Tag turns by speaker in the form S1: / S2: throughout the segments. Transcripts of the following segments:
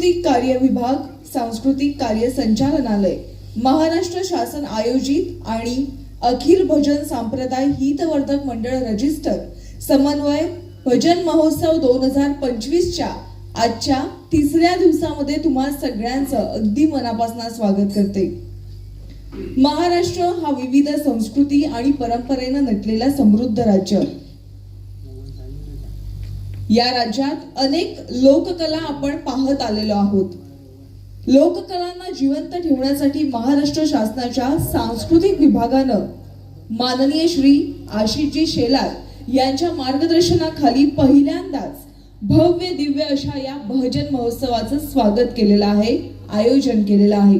S1: सांस्कृतिक कार्य विभाग सांस्कृतिक कार्य संचालनालय महाराष्ट्र शासन आयोजित आणि अखिल भजन संप्रदाय हितवर्धक मंडळ रजिस्टर समन्वय भजन महोत्सव दोन हजार पंचवीसच्या आजच्या तिसऱ्या दिवसामध्ये तुम्हा सगळ्यांचं अगदी मनापासून स्वागत करते. महाराष्ट्र हा विविध संस्कृती आणि परंपरेनं नटलेला समृद्ध राज्य. या राज्यात अनेक लोककला आपण पाहत आलेलो आहोत. लोककलांना जिवंत ठेवण्यासाठी महाराष्ट्र शासनाच्या सांस्कृतिक विभागानं माननीय श्री आशिषजी शेलार यांच्या मार्गदर्शनाखाली पहिल्यांदाच भव्य दिव्य अशा या भजन महोत्सवाचं स्वागत केलेलं आहे आयोजन केलेलं आहे.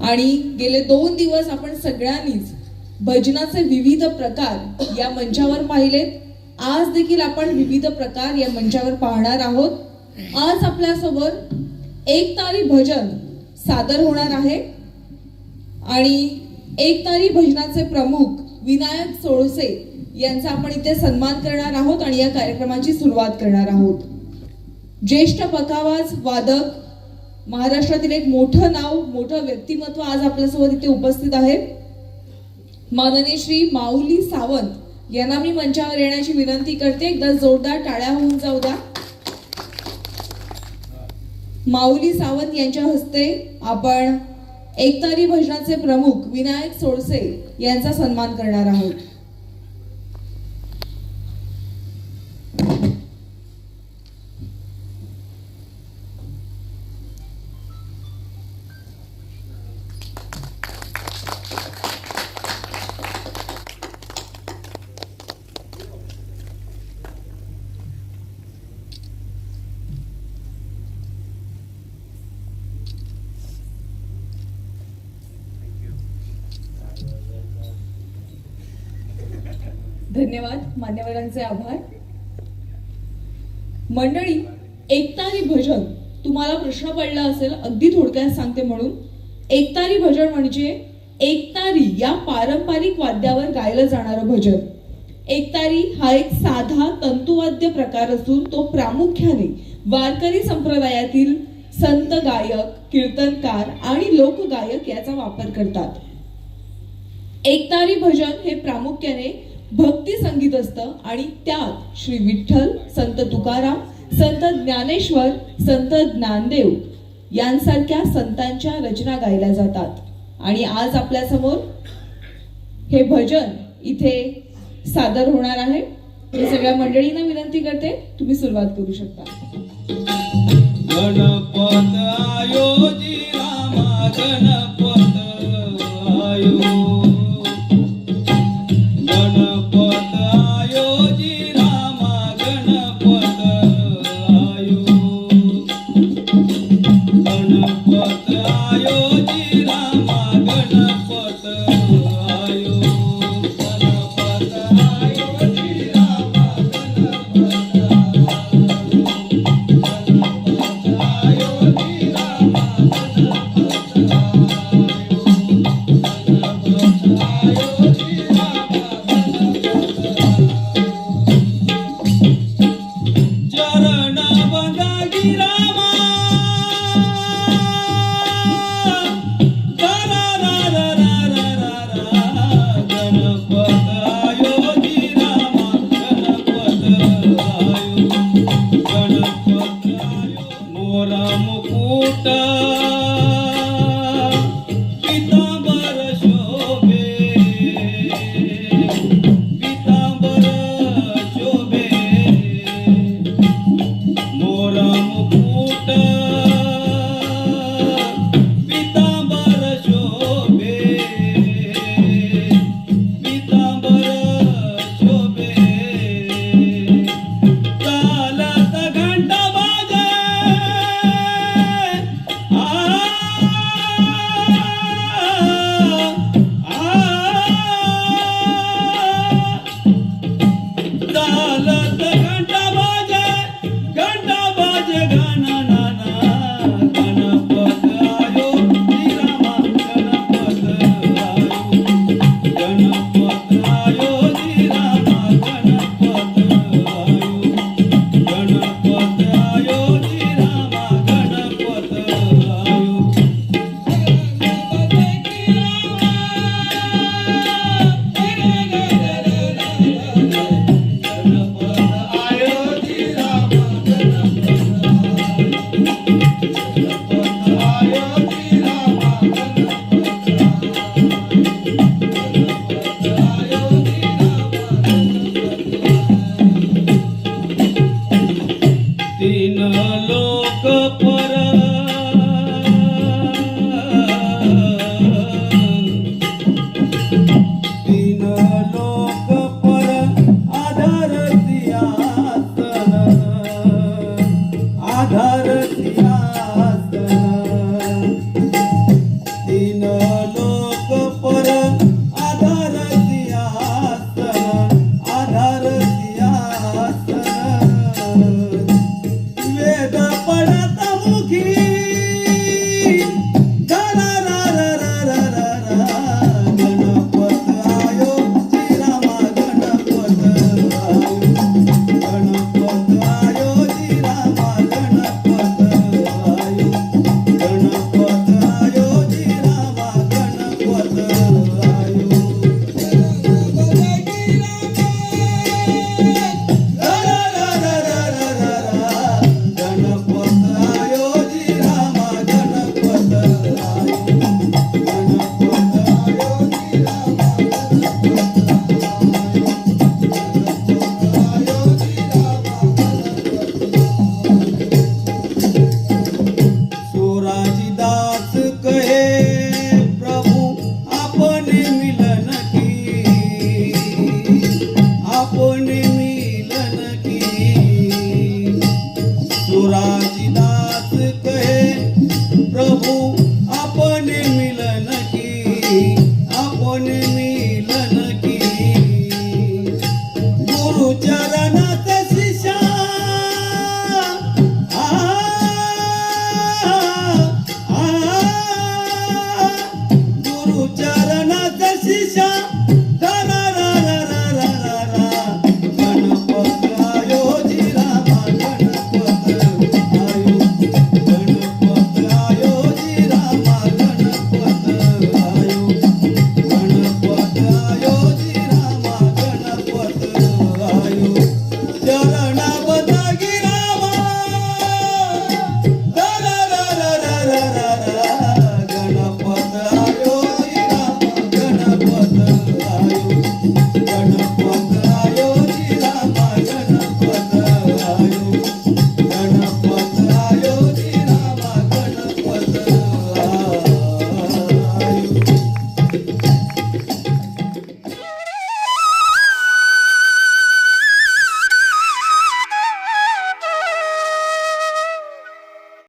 S1: आणि गेले दोन दिवस आपण सगळ्यांनीच भजनाचे विविध प्रकार या मंचावर पाहिलेत. आज देखील आपण विविध प्रकार या मंचावर पाहणार आहोत. आज आपल्यासोबत एक तारी भजन सादर होणार आहे. आणि एक तारी भजनाचे प्रमुख विनायक सोळसे यांचा आपण इथे सन्मान करणार आहोत आणि या कार्यक्रमाची सुरुवात करणार आहोत. ज्येष्ठ पकावाज वादक महाराष्ट्रातील एक मोठं नाव मोठं व्यक्तिमत्व आज आपल्यासोबत इथे उपस्थित आहे. माननीय श्री माऊली सावंत यांना मी मंचावर येण्याची विनंती करते. एकदा जोरदार टाळ्या होऊन जाऊ द्या. माऊली सावंत यांच्या हस्ते आपण एकतारी भजनाचे प्रमुख विनायक सोळसे यांचा सन्मान करणार आहोत. धन्यवाद मान्यवरांचे आभार. मंडळी एकतारी भजन तुम्हाला प्रश्न पडला असेल अगदी थोडक्यात सांगते म्हणून. एकतारी भजन म्हणजे एकतारी या पारंपरिक वाद्यावर गायलं जाणारं भजन. एकतारी हा एक साधा तंतुवाद्य प्रकार असून तो प्रामुख्याने वारकरी संप्रदायातील संत गायक कीर्तनकार आणि लोकगायक याचा वापर करतात. एकतारी भजन हे प्रामुख्याने भक्ती संगीत असतं आणि त्यात श्री विठ्ठल संत तुकाराम संत ज्ञानेश्वर संत ज्ञानदेव यांसारख्या संतांच्या रचना गायल्या जातात. आणि आज आपल्यासमोर हे भजन इथे सादर होणार आहे. मी सगळ्या मंडळींना विनंती करते तुम्ही सुरुवात करू शकता.
S2: गणपत आयोजी रामा गणपत Senhor.